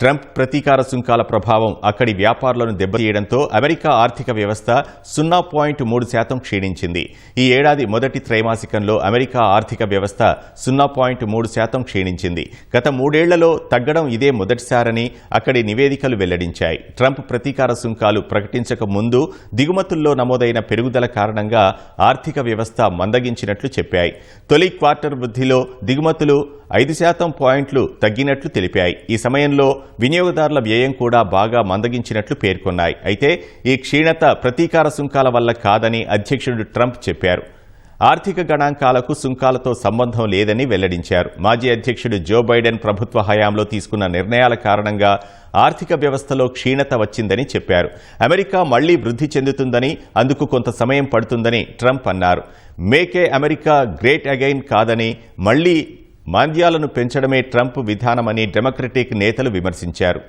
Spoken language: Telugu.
ట్రంప్ ప్రతీకార సుంకాల ప్రభావం అక్కడి వ్యాపారులను దెబ్బతీయడంతో అమెరికా ఆర్థిక వ్యవస్థ సున్నా పాయింట్ మూడు శాతం క్షీణించింది. ఈ ఏడాది మొదటి త్రైమాసికంలో అమెరికా ఆర్థిక వ్యవస్థ సున్నా పాయింట్ మూడు శాతం క్షీణించింది. గత మూడేళ్ళలో తగ్గడం ఇదే మొదటిసారని అక్కడి నివేదికలు వెల్లడించాయి. ట్రంప్ ప్రతీకార సుంకాలు ప్రకటించక ముందు దిగుమతుల్లో నమోదైన పెరుగుదల కారణంగా ఆర్థిక వ్యవస్థ మందగించినట్లు చెప్పాయి. తొలి క్వార్టర్ వృద్ధిలో దిగుమతులు ఐదు శాతం పాయింట్లు తగ్గినట్లు తెలిపాయి. ఈ సమయంలో వినియోగదారుల వ్యయం కూడా బాగా మందగించినట్లు పేర్కొన్నాయి. అయితే ఈ క్షీణత ప్రతీకార సుంకాల వల్ల కాదని అధ్యక్షుడు ట్రంప్ చెప్పారు. ఆర్థిక గణాంకాలకు సుంకాలతో సంబంధం లేదని వెల్లడించారు. మాజీ అధ్యక్షుడు జో బైడెన్ ప్రభుత్వ హయాంలో తీసుకున్న నిర్ణయాల కారణంగా ఆర్థిక వ్యవస్థలో క్షీణత వచ్చిందని చెప్పారు. అమెరికా మళ్ళీ వృద్ధి చెందుతుందని అందుకు కొంత సమయం పడుతుందని ట్రంప్ అన్నారు. మేకే అమెరికా గ్రేట్ అగైన్ కాదని మళ్ళీ మాంద్యాలను పెంచడమే ట్రంప్ విధానమని డెమోక్రటిక్ నేతలు విమర్శించారు.